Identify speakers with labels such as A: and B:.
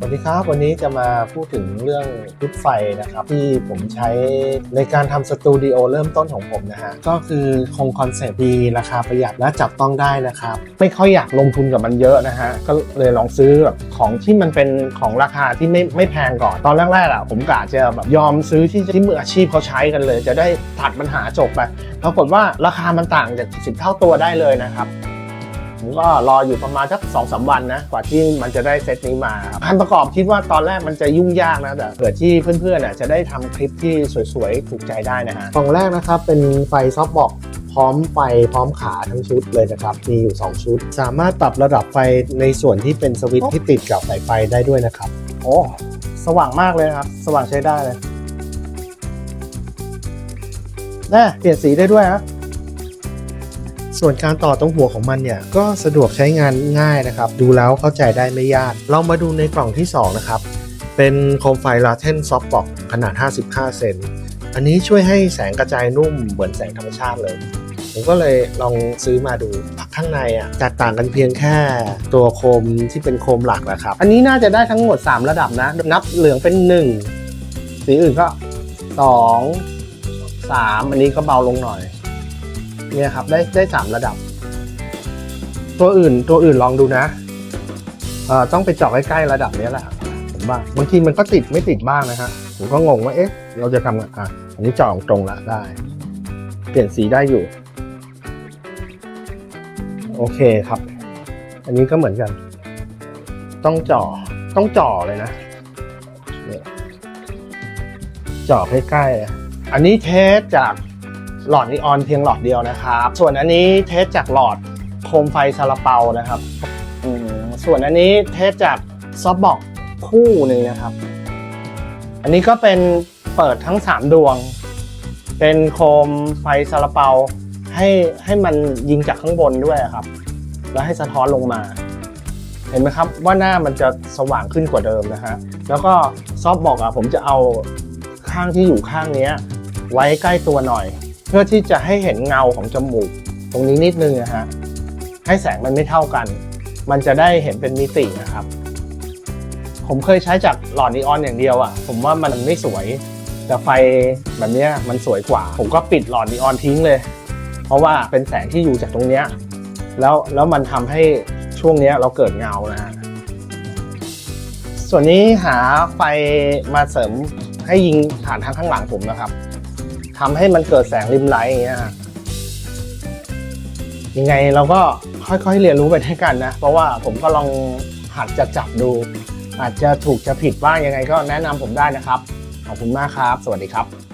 A: สวัสดีครับ วันนี้จะมาพูดถึงเรื่องชุดไฟนะครับ ที่ผมใช้ในการทำสตูดิโอเริ่มต้นของผมนะฮะ ก็คือคงคอนเซ็ปต์ดีราคาประหยัดและจับต้องได้นะครับ ไม่ค่อยอยากลงทุนกับมันเยอะนะฮะ ก็เลยลองซื้อแบบของที่มันเป็นของราคาที่ไม่ไม่แพงก่อน ตอนแรกๆอะผมกะจะแบบยอมซื้อที่ที่มืออาชีพเขาใช้กันเลย จะได้ตัดปัญหาจบไปปรากฏว่าราคามันต่างจากสิบเท่าตัวได้เลยนะครับ ผมก็รออยู่ประมาณสักสองสาวันนะกว่าที่มันจะได้เซตนี้มาครับการประกอบคิดว่าตอนแรกมันจะยุ่งยากนะแต่เผื่อที่เพื่อนๆน่ะจะได้ทำคลิปที่สวยๆถูกใจได้นะฮะกล่องแรกนะครับเป็นไฟซอฟต์บอกพร้อมไฟพร้อมขาทั้งชุดเลยนะครับ มีอยู่ 2 ชุด สามารถปรับระดับไฟในส่วนที่เป็นสวิตช์ที่ติดกับสายไฟได้ด้วยนะครับ โอ้ สว่างมากเลยนะครับ สว่างใช้ได้เลยแน่เปลี่ยนสีได้ด้วยฮะ ส่วนการต่อตรงหัวของมันเนี่ยก็สะดวกใช้งานง่ายนะครับ ดูแล้วเข้าใจได้ไม่ยาก เรามาดูในกล่องที่ 2 นะครับ เป็นโคมไฟลาเทนซอฟต์บอกขนาด 55 เซน อันนี้ช่วยให้แสงกระจายนุ่มเหมือนแสงธรรมชาติเลย ผมก็เลยลองซื้อมาดูข้างในอะแตกต่างกันเพียงแค่ตัวโคมที่เป็นโคมหลักนะครับ อันนี้น่าจะได้ทั้งหมด 3 ระดับนะ นับเหลืองเป็น 1 สีอื่นก็ 2 3 อันนี้ก็เบาลงหน่อย เนี่ยครับได้ได้สามระดับ ตัวอื่นตัวอื่นลองดูนะเอ่อต้องไปเจาะใกล้ๆระดับนี้แหละผมว่าบางทีมันก็ติดไม่ติดบ้างนะฮะผมก็งงว่าเอ๊ะ เราจะทำอะอันนี้เจาะตรงละได้ เปลี่ยนสีได้อยู่ โอเคครับ อันนี้ก็เหมือนกัน ต้องเจาะต้องเจาะเลยนะเนี่ยเจาะใกล้ๆอันนี้เทสจาก หลอดนีออนเพียงหลอดเดียวนะครับ ส่วนอันนี้เทสจากหลอดโคมไฟซาลาเปานะครับส่วนอันนี้เทสจากซอฟบอกคู่หนึ่งนะครับ อันนี้ก็เป็นเปิดทั้ง 3 ดวง เป็นโคมไฟซาลาเปาให้ให้มันยิงจากข้างบนด้วยครับ แล้วให้สะท้อนลงมา เห็นไหมครับว่าหน้ามันจะสว่างขึ้นกว่าเดิมนะฮะแล้วก็ซอฟบอกอะผมจะเอาข้างที่อยู่ข้างนี้ไว้ใกล้ตัวหน่อย เพื่อที่จะให้เห็นเงาของจมูก ตรงนี้นิดนึงนะฮะให้แสงมันไม่เท่ากัน มันจะได้เห็นเป็นมิตินะครับ ผมเคยใช้จากหลอดนีออนอย่างเดียวอะ่ะ ผมว่ามันไม่สวย แต่ไฟแบบนี้มันสวยกว่า ผมก็ปิดหลอดนีออนทิ้งเลย เพราะว่าเป็นแสงที่อยู่จากตรงเนี้ยแล้วแล้วมันทำให้ช่วงเนี้ยเราเกิดเงานะฮะส่วนนี้หาไฟมาเสริมให้ยิงผ่านทางข้างหลังผมนะครับ ทำให้มันเกิดแสงริมไลท์อย่างเงี้ยยังไงเราก็ค่อยๆเรียนรู้ไปด้วยกันนะ เพราะว่าผมก็ลองหัดจะจับดู อาจจะถูกจะผิดบ้างยังไงก็แนะนำผมได้นะครับ ขอบคุณมากครับ สวัสดีครับ